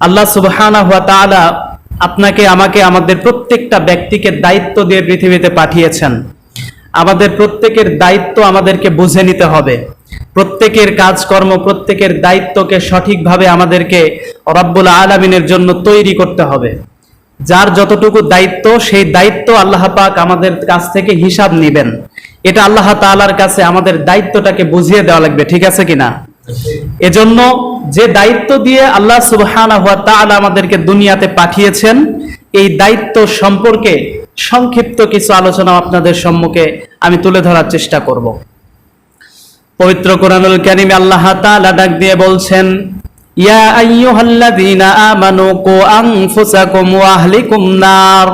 আল্লাহ সুবহানাহু ওয়া তাআলা আপনাকে, আমাকে, আমাদের প্রত্যেকটা ব্যক্তিকে দায়িত্ব দিয়ে পৃথিবীতে পাঠিয়েছেন। আমাদের প্রত্যেকের দায়িত্ব আমাদেরকে বুঝে নিতে হবে। প্রত্যেকের কাজকর্ম, প্রত্যেকের দায়িত্বকে সঠিকভাবে আমাদেরকে রব্বুল আলামিনের জন্য তৈরি করতে হবে। যার যতটুকু দায়িত্ব, সেই দায়িত্ব আল্লাহ পাক আমাদের কাছ থেকে হিসাব নেবেন। এটা আল্লাহ তাআলার কাছে আমাদের দায়িত্বটাকে বুঝিয়ে দেওয়া লাগবে, ঠিক আছে কিনা? এজন্য যে দায়িত্ব দিয়ে আল্লাহ তাআলা আমাদেরকে দুনিয়াতে পাঠিয়েছেন, এই দায়িত্ব সম্পর্কে সংক্ষিপ্ত কিছু আলোচনা আপনাদের সম্মুখে আমি তুলে ধরার চেষ্টা করব। পবিত্র কোরআনুল কারীমে আল্লাহ তাআলা ডাক দিয়ে বলছেন, ইয়া আইয়ুহাল্লাযীনা আমানু কু আনফুসাকুম ওয়া আহলিকুম নার।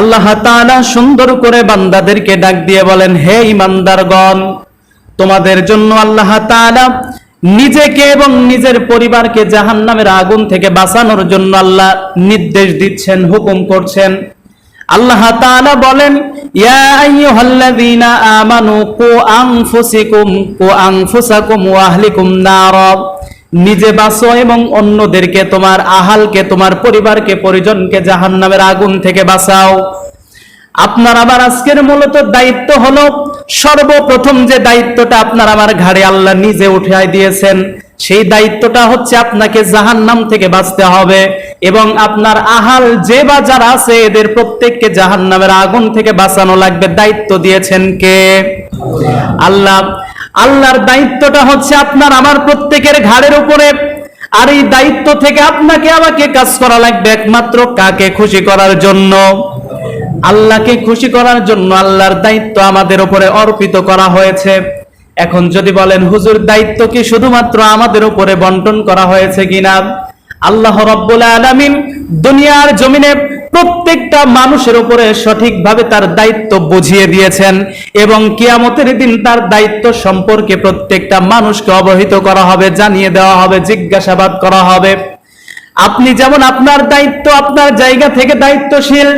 আল্লাহ তাআলা সুন্দর করে বান্দাদেরকে ডাক দিয়ে বলেন, হে ইমানদারগণ তোমাদের জন্য আল্লাহ নিজেকে এবং নিজের পরিবারকে জাহান্নামের আগুন থেকে বাঁচানোর জন্য আল্লাহ নির্দেশ দিচ্ছেন, হুকুম করছেন। আল্লাহ বলেন আমানু নিজে বাঁচো এবং অন্যদেরকে, তোমার আহালকে, তোমার পরিবারকে, পরিজনকে জাহান্নামের আগুন থেকে বাঁচাও। আপনার আমার আজকের মূলত দায়িত্ব হলো সর্বপ্রথম যে দায়িত্বটা আপনার আমার ঘাড়ে আল্লাহ নিজে উঠাই দিয়েছেন, সেই দায়িত্বটা হচ্ছে আপনাকে জাহান্নাম থেকে বাঁচতে হবে এবং আপনার আহাল যে বা যারা আছে, এদের প্রত্যেককে জাহান্নামের আগুন থেকে বাঁচানো লাগবে। দায়িত্ব দিয়েছেন কে? আল্লাহ। আল্লাহর দায়িত্বটা হচ্ছে আপনার আমার প্রত্যেকের ঘাড়ের উপরে। আর এই দায়িত্ব থেকে আপনাকে আমাকে কাজ করা লাগবে একমাত্র কাকে? খুশি করার জন্য। আল্লাহকে খুশি করার জন্য আল্লাহর দায়িত্ব আমাদের উপরে অর্পিত করা হয়েছে। এখন যদি বলেন, হুজুর, দায়িত্ব কি শুধুমাত্র আমাদের উপরে বন্টন করা হয়েছে কিনা? আল্লাহ রব্বুল আলামিন দুনিয়ার জমিনে প্রত্যেকটা মানুষের উপরে সঠিকভাবে তার দায়িত্ব বুঝিয়ে দিয়েছেন এবং কিয়ামতের দিন তার দায়িত্ব সম্পর্কে প্রত্যেকটা মানুষকে অবহিত করা হবে, জানিয়ে দেওয়া হবে, জিজ্ঞাসাবাদ করা হবে। আপনি যেমন আপনার দায়িত্ব আপনার জায়গা থেকে দায়িত্বশীল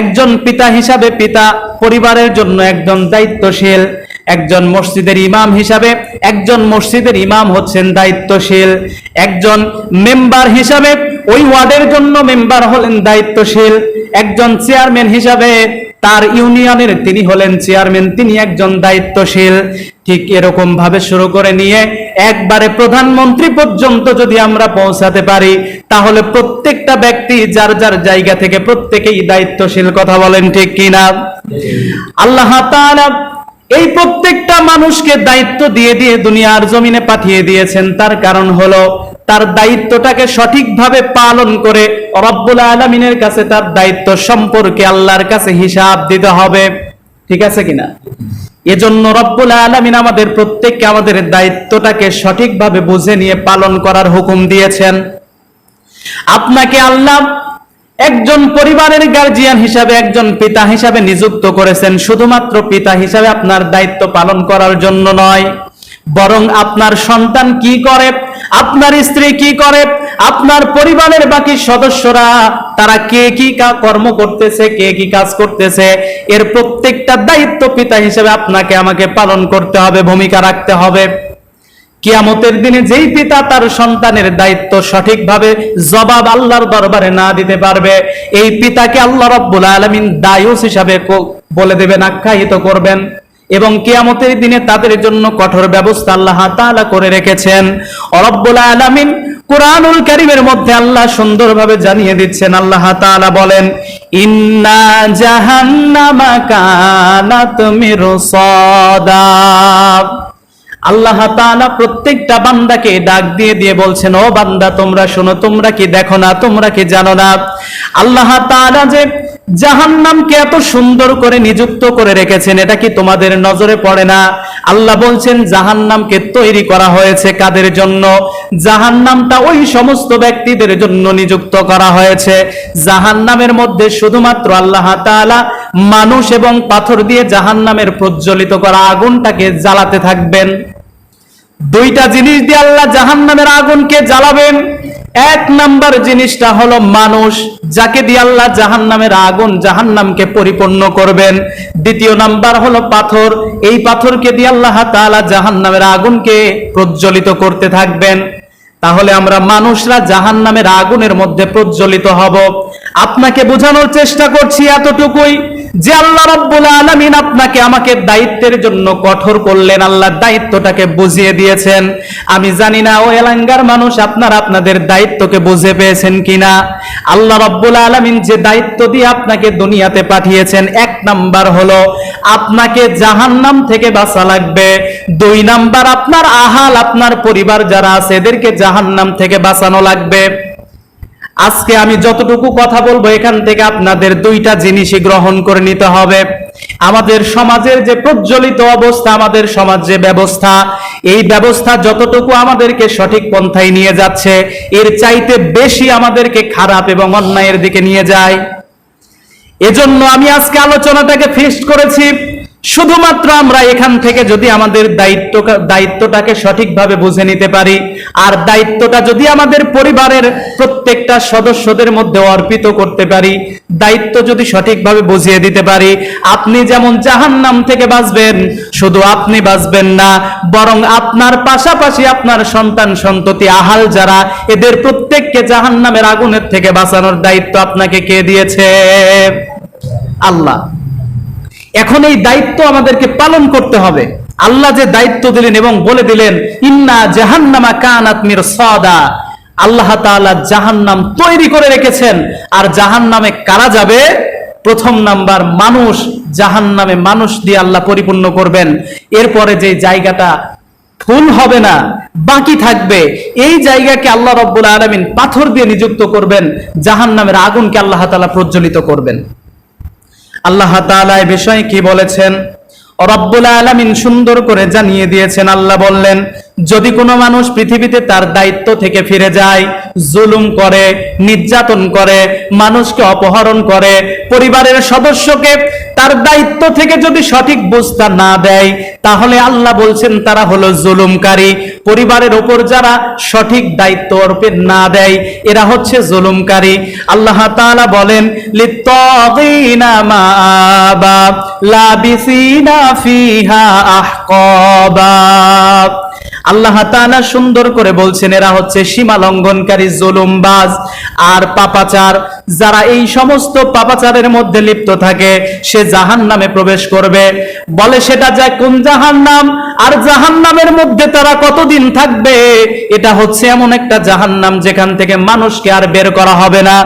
একজন পিতা হিসাবে পিতা পরিবারের জন্য একজন দায়িত্বশীল, একজন মসজিদের ইমাম হিসাবে, একজন মসজিদের ইমাম হচ্ছেন দায়িত্বশীল, একজন মেম্বার হিসাবে ওই ওয়ার্ডের জন্য মেম্বার হলেন দায়িত্বশীল, একজন চেয়ারম্যান হিসাবে তার ইউনিয়নের তিনি হলেন চেয়ারম্যান, তিনি একজন দায়িত্বশীল। ঠিক এরকম ভাবে শুরু করে নিয়ে একবারে প্রধানমন্ত্রী পর্যন্ত যদি আমরা পৌঁছাতে পারি, তাহলে প্রত্যেকটা ব্যক্তি যার যার জায়গা থেকে প্রত্যেকেই দায়িত্বশীল, কথা বলেন ঠিক কিনা? আল্লাহ এই প্রত্যেকটা মানুষকে দায়িত্ব দিয়ে দিয়ে দুনিয়ার জমিনে পাঠিয়ে দিয়েছেন। তার কারণ হলো তার দায়িত্বটাকে সঠিকভাবে পালন করে রব্বুল আলমিনের কাছে তার দায়িত্ব সম্পর্কে আল্লাহর কাছে হিসাব দিতে হবে। ঠিক আছে কিনা? এজন্য রব্বুল আলমিন আমাদের প্রত্যেককে আমাদের দায়িত্বটাকে সঠিকভাবে বুঝে নিয়ে পালন করার হুকুম দিয়েছেন। আপনাকে আল্লাহ একজন পরিবারের গার্জিয়ান হিসাবে, একজন পিতা হিসাবে নিযুক্ত করেছেন। শুধুমাত্র পিতা হিসাবে আপনার দায়িত্ব পালন করার জন্য নয়, বরং আপনার সন্তান কি করে? আপনার স্ত্রী কি করে? আপনার পরিবারের বাকি সদস্যরা, তারা কে কি কর্ম করতেছে, কে কি কাজ করতেছে? এর প্রত্যেকটা দায়িত্ব পিতা হিসেবে আপনাকে আমাকে পালন করতে হবে, ভূমিকা রাখতে হবে। কিয়ামতের দিনে যেই পিতা তার সন্তানের দায়িত্ব সঠিকভাবে জবাব আল্লাহর দরবারে না দিতে পারবে, এই পিতাকে আল্লাহ রব্বুল আলমিন দায়ুস হিসাবে বলে দেবেন, আখ্যায়িত করবেন। এবং কিয়ামতের দিনে তাদের জন্য কঠোর ব্যবস্থা আল্লাহ তাআলা করে রেখেছেন। রব্বুল আলামিন কোরআনুল কারীমের মধ্যে আল্লাহ সুন্দরভাবে জানিয়ে দিচ্ছেন, আল্লাহ তাআলা বলেন, ইন্না জাহান্নামা কানাত মিরসাদা। আল্লাহ তাআলা প্রত্যেকটা বান্দাকে ডাক দিয়ে দিয়ে বলছেন, ও বান্দা, তোমরা শোনো, তোমরা কি দেখো না, তোমরা কি জানো না? আল্লাহ তাআলা যে জাহান্নামকে এত সুন্দর করে নিযুক্ত করে রেখেছেন, এটা কি তোমাদের নজরে পড়ে না? আল্লাহ বলছেন, জাহান্নামকে তৈরি করা হয়েছে কাদের জন্য? জাহান্নামটা ওই সমস্ত ব্যক্তিদের জন্য নিযুক্ত করা হয়েছে। জাহান্নামের মধ্যে শুধুমাত্র আল্লাহ তাআলা মানুষ এবং পাথর দিয়ে জাহান্নামের প্রজ্বলিত করা আগুনটাকে জ্বালাতে থাকবেন। দুইটা জিনিস দিয়ে আল্লাহ জাহান্নামের আগুনকে জ্বালাবেন। এক নাম্বার জিনিসটা হলো মানুষ যাকে দিয়ে আল্লাহ জাহান্নামের আগুন জাহান্নামকে পরিপূর্ণ করবেন। দ্বিতীয় নাম্বার হলো পাথর। এই পাথরকে দিয়ে আল্লাহ তাআলা জাহান্নামের আগুনকে প্রজ্বলিত করতে থাকবেন। তাহলে আমরা মানুষরা জাহান নামের আগুনের মধ্যে প্রজ্বলিত হব। আপনাকে বোঝানোর চেষ্টা করছি এতটুকুই। যে আল্লাহ রব্বুল আলামিন আপনাকে আমাকে দায়িত্বের জন্য কঠোর করলেন, আল্লাহ দায়িত্বটাকে বুঝিয়ে দিয়েছেন। আমি জানি না, ও এলাঙ্গার মানুষ, আপনারা আপনাদের দায়িত্বকে বুঝে পেয়েছেন কিনা। আল্লাহ রব্বুল আলামিন যে দায়িত্ব দিয়ে আপনাকে দুনিয়াতে পাঠিয়েছেন, এক নাম্বার হলো আপনাকে জাহান্নাম থেকে বাঁচা লাগবে। দুই নাম্বার, আপনার আহাল, আপনার পরিবার যারা আছে, এদেরকে জাহান্নাম থেকে বাঁচানো লাগবে। আজকে আমি যতটুকু কথা বলব, এখান থেকে আপনাদের দুইটা জিনিসই গ্রহণ করে নিতে হবে। আমাদের সমাজের যে প্রজ্বলিত অবস্থা, আমাদের সমাজ যে ব্যবস্থা, এই ব্যবস্থা যতটুকু আমাদেরকে সঠিক পন্থায় নিয়ে যাচ্ছে, এর চাইতে বেশি আমাদেরকে খারাপ এবং অন্যায়ের দিকে নিয়ে যায়। এজন্য আমি আজকে আলোচনাটাকে ফিক্সড করেছি। শুধুমাত্র আমরা এখান থেকে যদি আমাদের দায়িত্ব দায়িত্বটাকে সঠিকভাবে বুঝে নিতে পারি, আর দায়িত্বটা যদি আমাদের পরিবারের প্রত্যেকটা সদস্যদের মধ্যে অর্পিত করতে পারি, দায়িত্ব যদি সঠিকভাবে বুঝিয়ে দিতে পারি, আপনি যেমন জাহান্নাম থেকে বাঁচবেন, শুধু আপনি বাঁচবেন না, বরং আপনার পাশাপাশি আপনার সন্তান সন্ততি, আহাল যারা, এদের প্রত্যেককে জাহান্নামের আগুনের থেকে বাঁচানোর দায়িত্ব আপনাকে কে দিয়েছে? আল্লাহ। এখন এই দায়িত্ব আমাদেরকে পালন করতে হবে। আল্লাহ যে দায়িত্ব দিলেন এবং বলে দিলেন, ইন্না জাহান্নামা কানাত মির সাদা আল্লাহ তাআলা জাহান্নাম তৈরি করে রেখেছেন। আর জাহান্নামে কারা যাবে? প্রথম নাম্বার মানুষ। জাহান্নামে মানুষ দিয়ে আল্লাহ পরিপূর্ণ করবেন। এরপরে যে জায়গাটা ফুল হবে না, বাকি থাকবে। এই জায়গাকে আল্লাহ রব্বুল আলামিন পাথর দিয়ে নিযুক্ত করবেন। জাহান্নামের আগুনকে আল্লাহ তাআলা প্রজ্বলিত করবেন। আল্লাহ তাআলা এই বিষয়ে কি বলেছেন? রব্বুল আলামিন সুন্দর করে জানিয়ে দিয়েছেন। আল্লাহ বললেন যদি কোনো মানুষ পৃথিবীতে তার দায়িত্ব থেকে ফিরে যায়, জুলুম করে, নির্যাতন করে, মানুষকে অপহরণ করে, পরিবারের সদস্যকে তার দায়িত্ব থেকে যদি সঠিক বুঝতা না দেয়, তাহলে আল্লাহ বলছেন, তারা হলো জুলুমকারী। পরিবারের ওপর যারা সঠিক দায়িত্ব অর্পণ না দেয়, এরা হচ্ছে জুলুমকারী। আল্লাহ তাআলা বলেন, লিত্তাগিনা মাআবা লাবিসিনা ফিহা আহকাবা। আল্লাহ তাআলা সুন্দর করে বলছেন, এরা হচ্ছে সীমা লঙ্ঘনকারী জুলুমবাজ। আর পাপাচার, যারা এই সমস্ত পাপাচারের মধ্যে লিপ্ত থাকে, সে জাহান্নামে প্রবেশ করবে। বলে সেটা যায় কোন জাহান্নাম? আর জাহান্নামের মধ্যে তারা কতদিন থাকবে? এটা হচ্ছে এমন একটা জাহান্নাম যেখান থেকে মানুষকে আর বের করা হবে না।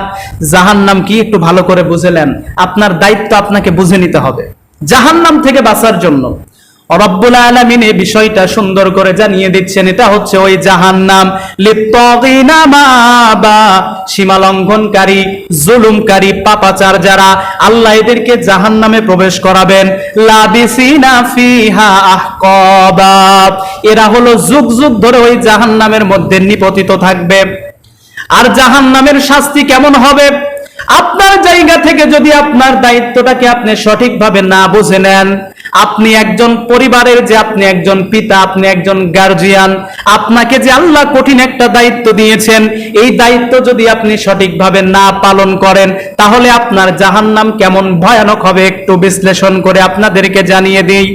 জাহান্নাম কি একটু ভালো করে বুঝেলেন আপনার দায়িত্ব আপনাকে বুঝে নিতে হবে। জাহান্নাম থেকে বাঁচার জন্য। রব্বুল আলামিন এই বিষয়টা সুন্দর করে জানিয়ে দিচ্ছেন, এটা হচ্ছে ওই জাহান্নাম। মাবা সীমা লঙ্ঘনকারী জুলুমকারী, পাপাচার যারা, আল্লাহ এদেরকে জাহান্নামে প্রবেশ করাবেন। এরা হলো যুগ যুগ ধরে ওই জাহান্নামের মধ্যে নিপতিত থাকবে। আর জাহান্নামের শাস্তি কেমন হবে? আপনার জায়গা থেকে যদি আপনার দায়িত্বটাকে আপনি সঠিকভাবে না বুঝে নেন, আপনি একজন পরিবারের যে আপনি একজন পিতা, আপনি একজন গার্জিয়ান আপনাকে যে আল্লাহ কঠিন একটা দায়িত্ব দিয়েছেন, এই দায়িত্ব যদি আপনি সঠিকভাবে না পালন করেন, তাহলে আপনার জাহান্নাম কেমন ভয়ানক হবে একটু বিশ্লেষণ করে আপনাদেরকে জানিয়ে দিই।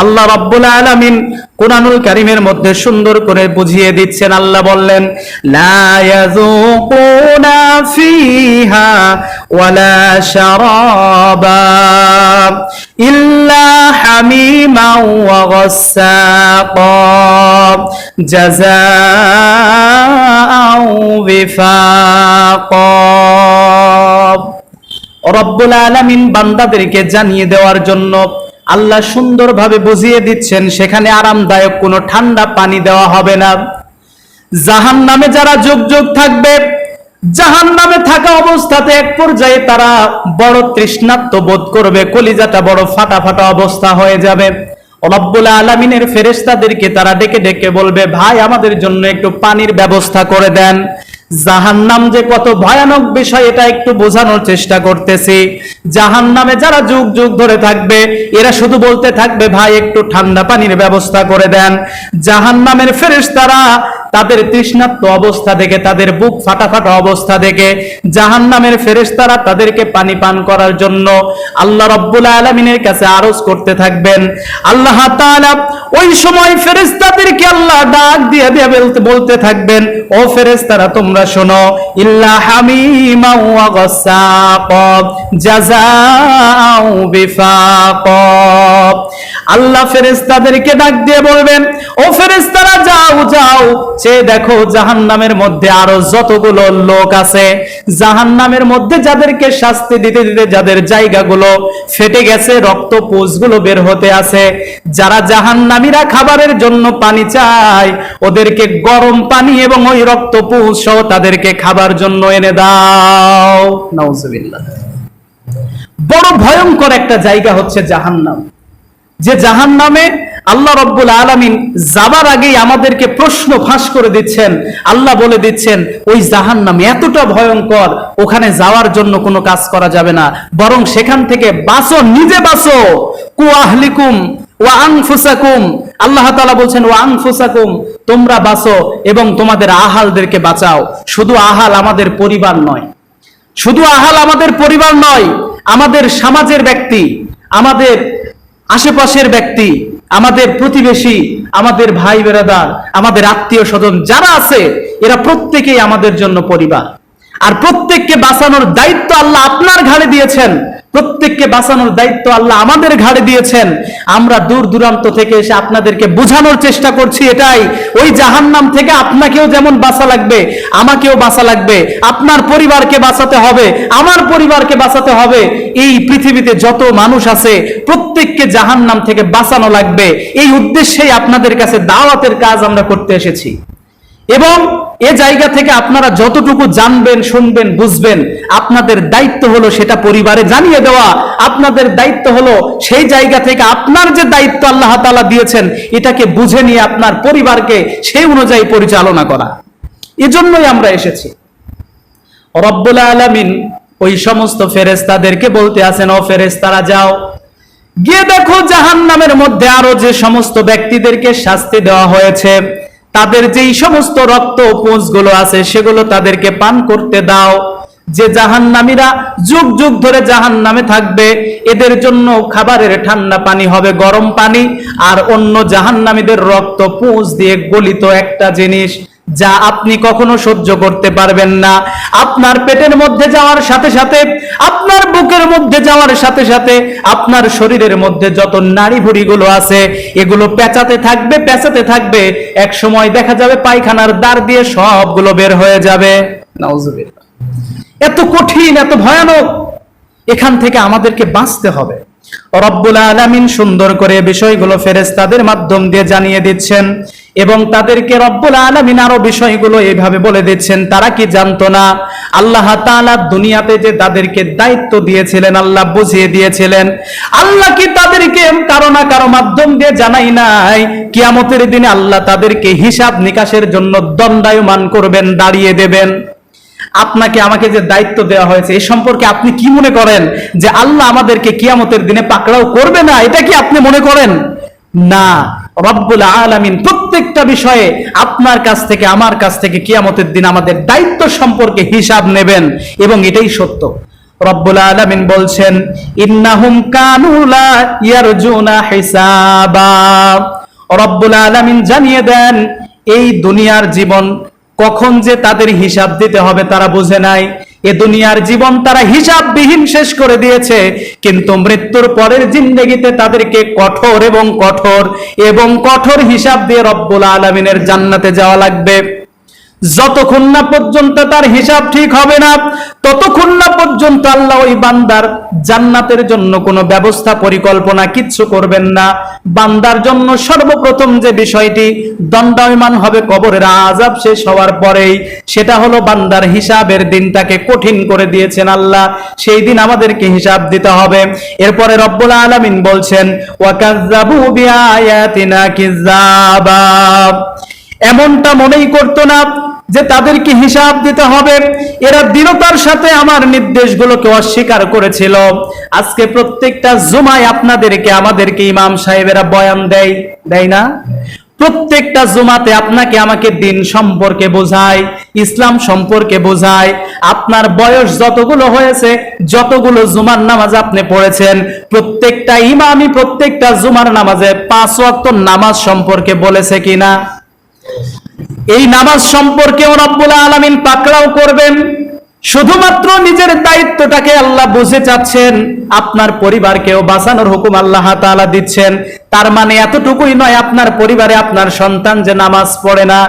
আল্লাহ রাব্বুল আলামিন কোরআনুল কারিমের মধ্যে সুন্দর করে বুঝিয়ে দিচ্ছেন, আল্লাহ বললেন ফিহা ওয়ালা শারাবা ইল্লা হামিমা ওয়া গাসসাকা জাযাআও বিফাকা রব্বুল আলামিন বান্দাদেরকে জানিয়ে দেওয়ার জন্য আল্লাহ সুন্দরভাবে বুঝিয়ে দিচ্ছেন, সেখানে আরামদায়ক কোনো ঠান্ডা পানি দেওয়া হবে না। জাহান নামে যারা যুগ যুগ থাকবে জাহান নামে থাকা অবস্থাতে এক পর্যায়ে তারা বড় তৃষ্ণাত্ম বোধ করবে, কলিজাটা বড় ফাটা ফাটা অবস্থা হয়ে যাবে। রব্বুল আলমিনের ফেরেস্তাদেরকে তারা ডেকে ডেকে বলবে, ভাই, আমাদের জন্য একটু পানির ব্যবস্থা করে দেন। জাহান্নাম যে কত ভয়ানক বিষয়, এটা একটু বোঝানোর চেষ্টা করতেছি। জাহান নামে যারা যুগ যুগ ধরে থাকবে, এরা শুধু বলতে থাকবে, ভাই, একটু ঠান্ডা পানির ব্যবস্থা করে দেন। জাহান নামের ফেরেশতারা তাদের তৃষ্ণাত্ম অবস্থা দেখে, তাদের বুক ফাটা ফাটা অবস্থা দেখে জাহান নামের ফেরেশতারা তাদেরকে পানি পান করার জন্য আল্লাহ রব্বুল আলমিনের কাছে আরজ করতে থাকবেন। আল্লাহ ওই সময় ফেরেশতাদেরকে আল্লাহ ডাক দিয়ে দিয়ে বলতে থাকবেন, ও ফেরেশতারা, তোমরা শোনো, ইল্লা হামিমা ওয়া আল্লাহ ফেরেশতাদেরকে ডাক দিয়ে বলবেন, ও ফেরেশতারা, যাও যাও। সে দেখো জাহান্নামের মধ্যে আরও যতগুলো লোক আছে। জাহান্নামের মধ্যে যাদেরকে শাস্তি দিতে দিতে যাদের জায়গাগুলো ফেটে গেছে রক্তগুলো বের হতে আছে। যারা জাহান্নামীরা খাবারের জন্য পানি চায়, ওদেরকে গরম পানি এবং ওই রক্ত সহ তাদেরকে খাবার জন্য এনে দাও। নাউজুবিল্লাহ। বড় ভয়ঙ্কর একটা জায়গা হচ্ছে জাহান্নাম। যে জাহান নামে আল্লাহ রব্বুল আলমিন যাবার আগেই আমাদেরকে প্রশ্ন ফাঁস করে দিচ্ছেন। আল্লাহ বলে দিচ্ছেন, ওই জাহান নাম এতটা ভয়ঙ্কর, ওখানে যাওয়ার জন্য কোনো কাজ করা যাবে না। বরং সেখান থেকে বাঁচো, নিজে বাঁচো। কুয়াহলিকুম ওয়া আনফুসাকুম। আল্লাহ তাআলা বলছেন, ওয়া আনফুসাকুম, তোমরা বাঁচো এবং তোমাদের আহালদেরকে বাঁচাও। শুধু আহাল আমাদের পরিবার নয়। শুধু আহাল আমাদের পরিবার নয় আমাদের সমাজের ব্যক্তি, আমাদের আশেপাশের ব্যক্তি, আমাদের প্রতিবেশী, আমাদের ভাই বেরাদার, আমাদের আত্মীয় স্বজন যারা আছে, এরা প্রত্যেকেই আমাদের জন্য পরিবার। আর প্রত্যেককে বাঁচানোর দায়িত্ব আল্লাহ আপনার ঘাড়ে দিয়েছেন। প্রত্যেককে বাঁচানোর দায়িত্ব আল্লাহ আমাদের ঘাড়ে দিয়েছেন। আমরা দূর দূরান্ত থেকে এসে আপনাদেরকে বোঝানোর চেষ্টা করছি এটাই। ওই জাহান্নাম থেকে আপনাকেও যেমন বাঁচা লাগবে, আমাকেও বাঁচা লাগবে। আপনার পরিবারকে বাঁচাতে হবে, আমার পরিবারকে বাঁচাতে হবে। এই পৃথিবীতে যত মানুষ আছে, প্রত্যেককে জাহান্নাম থেকে বাঁচানো লাগবে। এই উদ্দেশ্যেই আপনাদের কাছে দাওয়াতের কাজ আমরা করতে এসেছি। এবং এ জায়গা থেকে আপনারা যতটুকু জানবেন, শুনবেন, বুঝবেন, আপনাদের দায়িত্ব হলো সেটা পরিবারে জানিয়ে দেওয়া। আপনাদের দায়িত্ব হলো সেই জায়গা থেকে আপনার যে দায়িত্ব আল্লাহ তাআলা দিয়েছেন, এটাকে বুঝে নিয়ে আপনার পরিবারকে সেই অনুযায়ী পরিচালনা করা। এজন্যই আমরা এসেছি। রব্বুল আলামিন ওই সমস্ত ফেরেস্তাদেরকে বলতে আছেন, ও ফেরেস্তারা যাও। গিয়ে দেখো জাহান্নামের মধ্যে আরও যে সমস্ত ব্যক্তিদেরকে শাস্তি দেওয়া হয়েছে। তাদের যেই সমস্ত রক্তগুলো আছে, সেগুলো তাদেরকে পান করতে দাও। যে জাহান্নামীরা যুগ যুগ ধরে জাহান নামে থাকবে, এদের জন্য খাবারের ঠান্ডা পানি হবে গরম পানি, আর অন্য জাহান্নামীদের রক্ত পুঁজ দিয়ে গলিত একটা জিনিস। যা আপনি কখনো সহ্য করতে পারবেন না। আপনার পেটের মধ্যে যাওয়ার সাথে সাথে, আপনার বুকের মধ্যে যাওয়ার সাথে সাথে আপনার শরীরের মধ্যে যত নাড়ি ভুড়িগুলো আছে, এগুলো পেঁচাতে থাকবে পেঁচাতে থাকবে। এক সময় দেখা যাবে পায়খানার দ্বার দিয়ে সবগুলো বের হয়ে যাবে। এত কঠিন, এত ভয়ানক। এখান থেকে আমাদেরকে বাঁচতে হবে। রব্বুল আলামিন সুন্দর করে বিষয়গুলো ফেরেস্তাদের মাধ্যম দিয়ে জানিয়ে দিচ্ছেন এবং তাদেরকে রব্বুল আলামিন আরও বিষয়গুলো এইভাবে বলে দিচ্ছেন, তারা কি জানতো না? আল্লাহ দুনিয়াতে যে তাদেরকে দায়িত্ব দিয়েছিলেন, আল্লাহ বুঝিয়ে দিয়েছিলেন। আল্লাহ কি তাদেরকে কারও না কারও মাধ্যম দিয়ে জানাই নাই? কিয়ামতের দিনে আল্লাহ তাদেরকে হিসাব নিকাশের জন্য দণ্ডায়মান করবেন, দাঁড়িয়ে দেবেন। আপনাকে আমাকে যে দায়িত্ব দেওয়া হয়েছে এই সম্পর্কে আপনি কি মনে করেন? যে আল্লাহ আমাদেরকে কিয়ামতের দিনে পাকড়াও করবে না, এটা কি আপনি মনে করেন? না। রব্বুল আলামিন প্রত্যেকটা বিষয়ে আপনার কাছ থেকে, আমার কাছ থেকে কিয়ামতের দিন আমাদের দায়িত্ব সম্পর্কে হিসাব নেবেন এবং এটাই সত্য। রব্বুল আলামিন বলছেন, ইন্নাহুম কানু লা ইয়ারজুনা হিসাবা। রব্বুল আলামিন জানিয়ে দেন, এই দুনিয়ার জীবন কখন যে তাদের হিসাব দিতে হবে তারা বুঝে নাই। এ দুনিয়ার জীবন তারা হিসাববিহীন শেষ করে দিয়েছে, কিন্তু মৃত্যুর পরের জিন্দগিতে তাদেরকে কঠোর এবং কঠোর এবং কঠোর হিসাব দিয়ে রব্বুল আলমিনের জান্নাতে যাওয়া লাগবে। যতক্ষণ না পর্যন্ত তার হিসাব ঠিক হবে না, ততক্ষণ না পর্যন্ত আল্লাহ ওই বান্দার জান্নাতের জন্য কোনো ব্যবস্থা, পরিকল্পনা কিচ্ছু করবেন না। বান্দার জন্য সর্বপ্রথম যে বিষয়টি, দণ্ডায়মান হবে কবরের আজাব শেষ হওয়ার পরেই, সেটা হলো বান্দার হিসাবের দিনটাকে কঠিন করে দিয়েছেন আল্লাহ। সেই দিন আমাদেরকে হিসাব দিতে হবে। এরপরে রব্বুল আলামিন বলছেন ওয়াকাজ্জাবু এমনটা মনেই করতো না। যে তাদেরকে হিসাব দিতে হবে। এরা দৃঢ়তার সাথে আমার নির্দেশগুলোকে অস্বীকার করেছিল। আজকে প্রত্যেকটা জুমায় আপনাদেরকে, আমাদেরকে ইমাম সাহেবেরা বয়ান দেয় দেয় না? প্রত্যেকটা জুমাতে আপনাকে আমাকে দিন সম্পর্কে বোঝায়, ইসলাম সম্পর্কে বোঝায়। আপনার বয়স যতগুলো হয়েছে, যতগুলো জুমার নামাজ আপনি পড়েছেন, প্রত্যেকটা ইমামই প্রত্যেকটা জুমার নামাজে পাঁচ ওয়াক্ত নামাজ সম্পর্কে বলেছে কিনা? এই নামাজ সম্পর্কেও রব্বুল আলামিন পাকড়াও করবেন। শুধুমাত্র নিজের দায়িত্বটাকে আল্লাহ বুঝে চাচ্ছেন, আপনার পরিবারকেও বাঁচানোর হুকুম আল্লাহ তাআলা দিচ্ছেন। তার মানে এতটুকুই নয়, আপনার পরিবারে আপনার সন্তান যে নামাজ পড়ে না,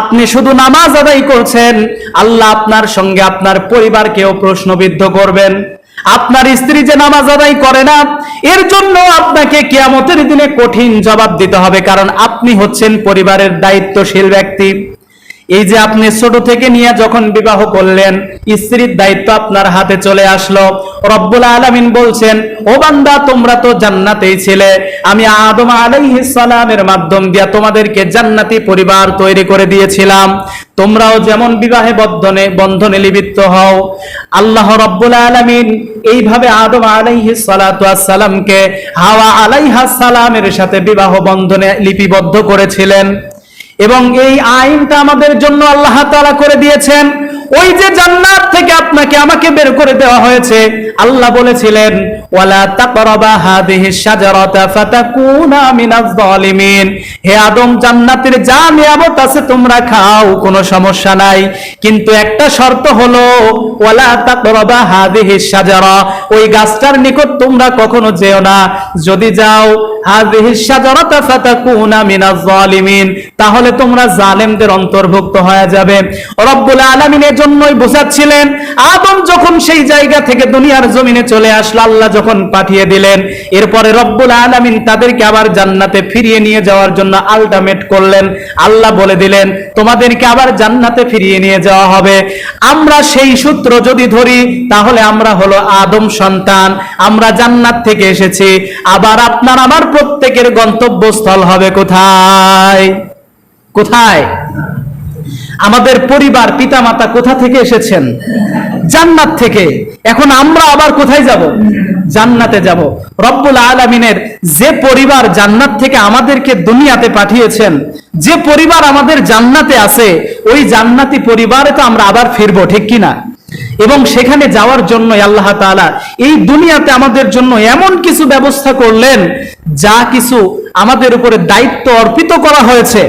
আপনি শুধু নামাজ আদায় করছেন, আল্লাহ আপনার সঙ্গে আপনার পরিবারকেও প্রশ্নবিদ্ধ করবেন। আপনার স্ত্রী যে নামাজ আদায় করে না, এর জন্য আপনাকে কেয়ামতের দিনে কঠিন জবাব দিতে হবে, কারণ আপনি হচ্ছেন পরিবারের দায়িত্বশীল ব্যক্তি। এই যে আপনি ছোট থেকে নিয়ে যখন বিবাহ করলেন, স্ত্রীর দায়িত্ব আপনার হাতে চলে আসলো। রব্বুল আলামিন বলছেন, ও বান্দা, তোমরা তো জান্নাতেই ছিলে। আমি আদম আলাইহিস সালামের মাধ্যম দিয়া তোমাদেরকে জান্নাতি পরিবার তৈরি করে দিয়েছিলাম। তোমরাও যেমন বিবাহে বন্ধনে বন্ধনে লিপ্ত হও। আল্লাহ রব্বুল আলামিন এইভাবে আদম আলাইহিস সালামকে হাওয়া আলাইহাস সালামের সাথে বিবাহ বন্ধনে লিপিবদ্ধ করেছিলেন। এবং এই আইনটা আমাদের জন্য আল্লাহ তালা করে দিয়েছেন। ওই যে জান্নাত থেকে আপনাকে আমাকে বের করে দেওয়া হয়েছে, আল্লাহ বলেছিলেন, ওয়ালা তাকরাবা হাদিহি শাজারাতা ফাতাকুনা মিনাজ জালিমিন হে আদম, জান্নাতের যা নিয়ামত আছে তোমরা খাও, কোনো সমস্যা নাই। কিন্তু একটা শর্ত হলো ওয়ালা তাকরাবা হাদিহি শাজারা, ওই গাছটার নিকট তোমরা কখনো যেও না। যদি যাও হাদিহি শাজারাতা ফাতাকুনা মিনাজ জালিমিন তাহলে তোমরা জালেমদের অন্তর্ভুক্ত হয়ে যাবে। রব্বুল আলামিন এর জন্যই বোঝাচ্ছিলেন, আদম যখন সেই জায়গা থেকে দুনিয়ার জমিনে চলে আসলো, আল্লাহ যখন পাঠিয়ে দিলেন, এরপরে রব্বুল আলামিন তাদেরকে আবার জান্নাতে ফিরিয়ে নিয়ে যাওয়ার জন্য আলটিমেট করলেন। আল্লাহ বলে দিলেন, তোমাদেরকে আবার জান্নাতে ফিরিয়ে নিয়ে যাওয়া হবে। আমরা সেই সূত্র যদি ধরি, তাহলে আমরা হলো আদম সন্তান। আমরা জান্নাত থেকে এসেছি। আবার আপনার, আমার প্রত্যেকের গন্তব্যস্থল হবে কোথায়? কোথায়? আমাদের পরিবার, পিতামাতা কোথা থেকে এসেছেন? জান্নাত থেকে। এখন আমরা আবার কোথায় যাব? জান্নাতে যাব। রব্বুল আলামিনের যে পরিবার জান্নাত থেকে আমাদেরকে দুনিয়াতে পাঠিয়েছেন, যে পরিবার আমাদের জান্নাতে আছে, ওই জান্নাতি পরিবারে তো আমরা আবার ফিরবো, ঠিক কিনা? এবং সেখানে যাওয়ার জন্য আল্লাহ তাআলা এই দুনিয়াতে আমাদের জন্য এমন কিছু ব্যবস্থা করলেন, যা কিছু আমাদের উপরে দায়িত্ব অর্পিত করা হয়েছে।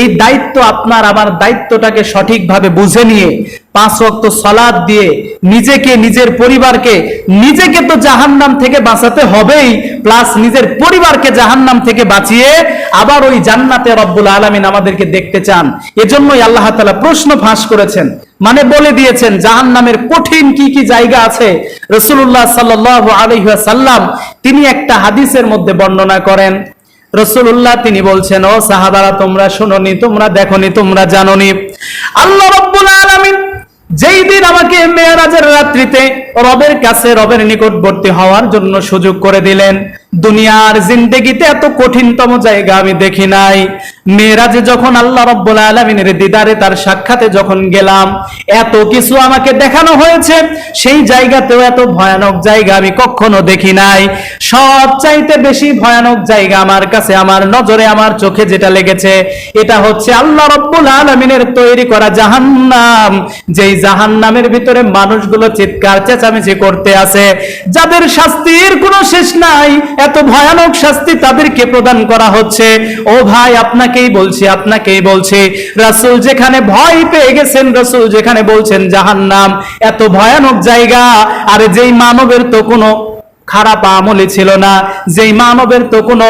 এই দায়িত্ব আপনার আমার দায়িত্বটাকে সঠিকভাবে বুঝে নিয়ে, পাঁচ ওয়াক্ত সলাদ দিয়ে নিজেকে, নিজের পরিবারকে, নিজেকে তো জাহান্নাম থেকে বাঁচাতে হবেই, প্লাস নিজের পরিবারকে জাহান্নাম থেকে বাঁচিয়ে আবার ওই জান্নাতে রব্বুল আলামিন আমাদেরকে দেখতে চান। এজন্যই আল্লাহ তাআলা প্রশ্ন ফাঁস করেছেন। মানে বলে দিয়েছেন, জাহান্নামের কঠিন কি কি জায়গা আছে? রসুল্লাহ আলাইহি তিনি একটা হাদিসের মধ্যে বর্ণনা করেন। রসুল্লাহ তিনি বলছেন, ও সাহাবারা, তোমরা শোনোনি, তোমরা দেখোনি, তোমরা জানোনি। আল্লাহ রব্বুল যেই দিন আমাকে মেয়ারাজের রাত্রিতে রবের কাছে রবের নিকটবর্তী হওয়ার জন্য সুযোগ করে দিলেন। দুনিয়ার জিন্দেগিতে এত কঠিনতম জায়গা আমি দেখি নাই। মেয়েরাজে যখন আল্লাহ রব্বুল আলমিনের দিদারে তার সাক্ষাতে যখন গেলাম, এত কিছু আমাকে দেখানো হয়েছে, সেই জায়গাতেও এত ভয়ানক জায়গা আমি কখনো দেখি নাই। সব চাইতে বেশি ভয়ানক জায়গা আমার কাছে, আমার নজরে, আমার চোখে যেটা লেগেছে, এটা হচ্ছে আল্লাহ রব্বুল আলমিনের তৈরি করা জাহান্নাম। যেই জাহান্নামের ভিতরে মানুষগুলো চিৎকার, চেঁচামেচি করতে আছে যাদের শাস্তির কোনো শেষ নাই এত ভয়ানক শাস্তি তাদেরকে প্রদান করা হচ্ছে। ও ভাই, আপনাকেই বলছি আপনাকেই বলছি। রাসূল যেখানে ভয় পেয়ে গেছেন, রাসুল যেখানে বলছেন জাহান্নাম, এত ভয়ানক জায়গা। আর যেই মানবের তো কোনো খারাপ আমলে ছিল না, যেই মানবের তো কোনো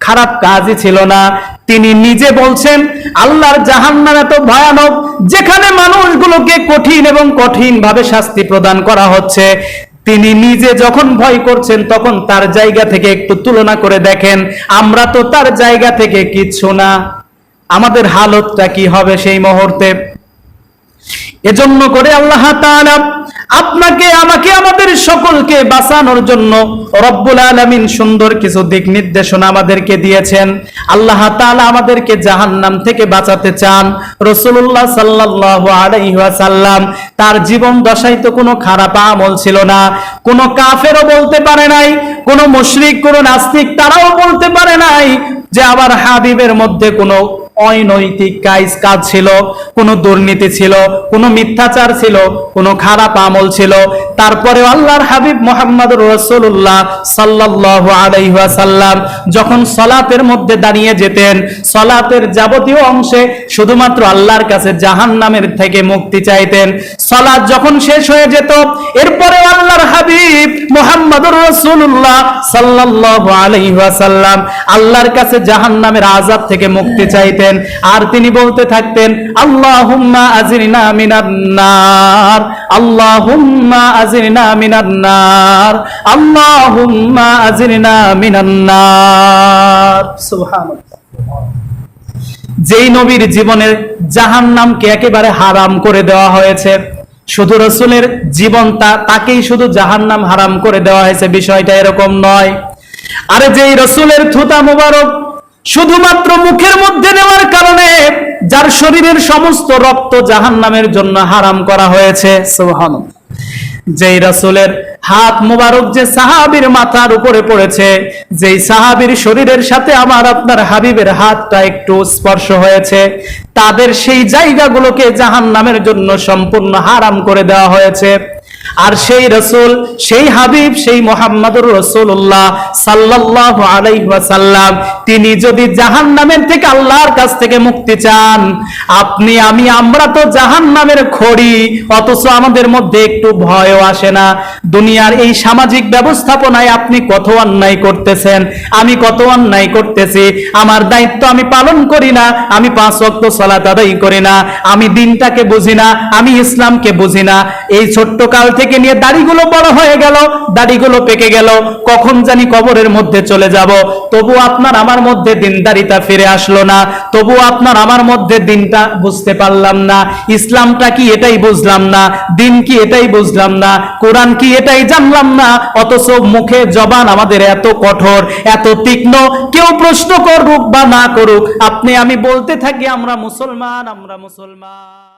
খারাপ কাজই ছিল না, তিনি নিজে বলছেন, আল্লাহর জাহান্নাম এত ভয়ানক, যেখানে মানুষগুলোকে কঠিন এবং কঠিন ভাবে শাস্তি প্রদান করা হচ্ছে। তিনি নিজে যখন ভয় করছেন, তখন তার জায়গা থেকে একটু তুলনা করে দেখেন, আমরা তো তার জায়গা থেকে কিচ্ছু না। আমাদের হালতটা কি হবে সেই মুহূর্তে? এজন্য করে আল্লাহ তাআলা আপনাকে, আমাকে, আমাদের সকলকে বাঁচানোর জন্য রব্বুল আলামিন সুন্দর কিছু দিক নির্দেশনা আমাদেরকে দিয়েছেন। আল্লাহ তাআলা আমাদেরকে জাহান্নাম থেকে বাঁচাতে চান। রাসূলুল্লাহ সাল্লাল্লাহু আলাইহি ওয়াসাল্লাম, তার জীবন দশায় তো কোনো খারাপ আমল ছিল না। কোনো কাফেরও বলতে পারে নাই, কোনো মুশরিক, কোনো নাস্তিক, তারাও বলতে পারে নাই যে আমার হাবিবের মধ্যে কোনো অনৈতিক কাজ কাজ ছিল, কোনো দুর্নীতি ছিল, কোনো মিথ্যাচার ছিল, কোনো খারাপ আমল ছিল। তারপরে আল্লাহর হাবিব মোহাম্মদ রসুল্লাহ সাল্লাহ আলাইহাসাল্লাম যখন সলাতের মধ্যে দাঁড়িয়ে যেতেন, সলাতের যাবতীয় অংশে শুধুমাত্র আল্লাহর কাছে জাহান নামের থেকে মুক্তি চাইতেন। সলাৎ যখন শেষ হয়ে যেত এরপরে আল্লাহর হাবিব মোহাম্মদ রসুল্লাহ সাল্লাহ আলাইহাসাল্লাম আল্লাহর কাছে জাহান নামের আজাব থেকে মুক্তি চাইতেন। আর তিনি বলতে থাকতেন, আল্লাহুম্মা আজিরনা মিনান্নার আল্লাহুম্মা আল্লাহুম্মা আজিরনা মিনান্নার সুবহানাল্লাহ। যেই নবীর জীবনের জাহান নামকে একেবারে হারাম করে দেওয়া হয়েছে, শুধু রসুলের জীবন তাকেই শুধু জাহান নাম হারাম করে দেওয়া হয়েছে, বিষয়টা এরকম নয়। আরে যেই রসুলের থুতা মুবারক শুধুমাত্র মুখের মধ্যে নেওয়ার কারণে যার শরীরের সমস্ত রক্ত জাহান নামের জন্য হারাম করা হয়েছে, সুবহানাল্লাহ। যেই রাসূলের হাত মোবারক যে সাহাবীর মাথার উপরে পড়েছে, যেই সাহাবীর শরীরের সাথে আমার আপনার হাবিবের হাতটা একটু স্পর্শ হয়েছে, তাদের সেই জায়গাগুলোকে জাহান নামের জন্য সম্পূর্ণ হারাম করে দেওয়া হয়েছে। আর সেই রসুল, সেই হাবিব, সেই মোহাম্মদুর রসুল্লাহ সাল্লাহ আলাইসাল্লাম তিনি যদি জাহান নামের থেকে আল্লাহর কাছ থেকে মুক্তি চান, আপনি, আমি, আমরা তো জাহান নামের খড়ি, অথচ আমাদের মধ্যে একটু ভয়ও আসে না। দুনিয়ার এই সামাজিক ব্যবস্থাপনায় আপনি কত অন্যায় করতেছেন? আমি কত অন্যায় করতেছি? আমার দায়িত্ব আমি পালন করি না, আমি পাঁচ ওয়াক্ত সালাত আদায় করি না, আমি দিনটাকে বুঝি না, আমি ইসলামকে বুঝি না। এই ছোট্ট কাল থেকে নিয়ে দাড়িগুলো বড় হয়ে গেল, দাড়িগুলো পেকে গেল। কখন জানি কবরের মধ্যে চলে যাব। তবু আপনার আমার মধ্যে দিনদারিতা ফিরে আসলো না। তবু আপনার আমার মধ্যে দিনটা বুঝতে পারলাম না। ইসলামটা কি এটাই বুঝলাম না। দিন কি এটাই বুঝলাম না। কোরআন কি এটাই জানলাম না। অথচ মুখে জবান আমাদের এত কঠোর, এত তীক্ষ্ণ। কেউ প্রশ্ন করুক বা না করুক, আপনি আমি বলতে থাকি, আমরা মুসলমান আমরা মুসলমান।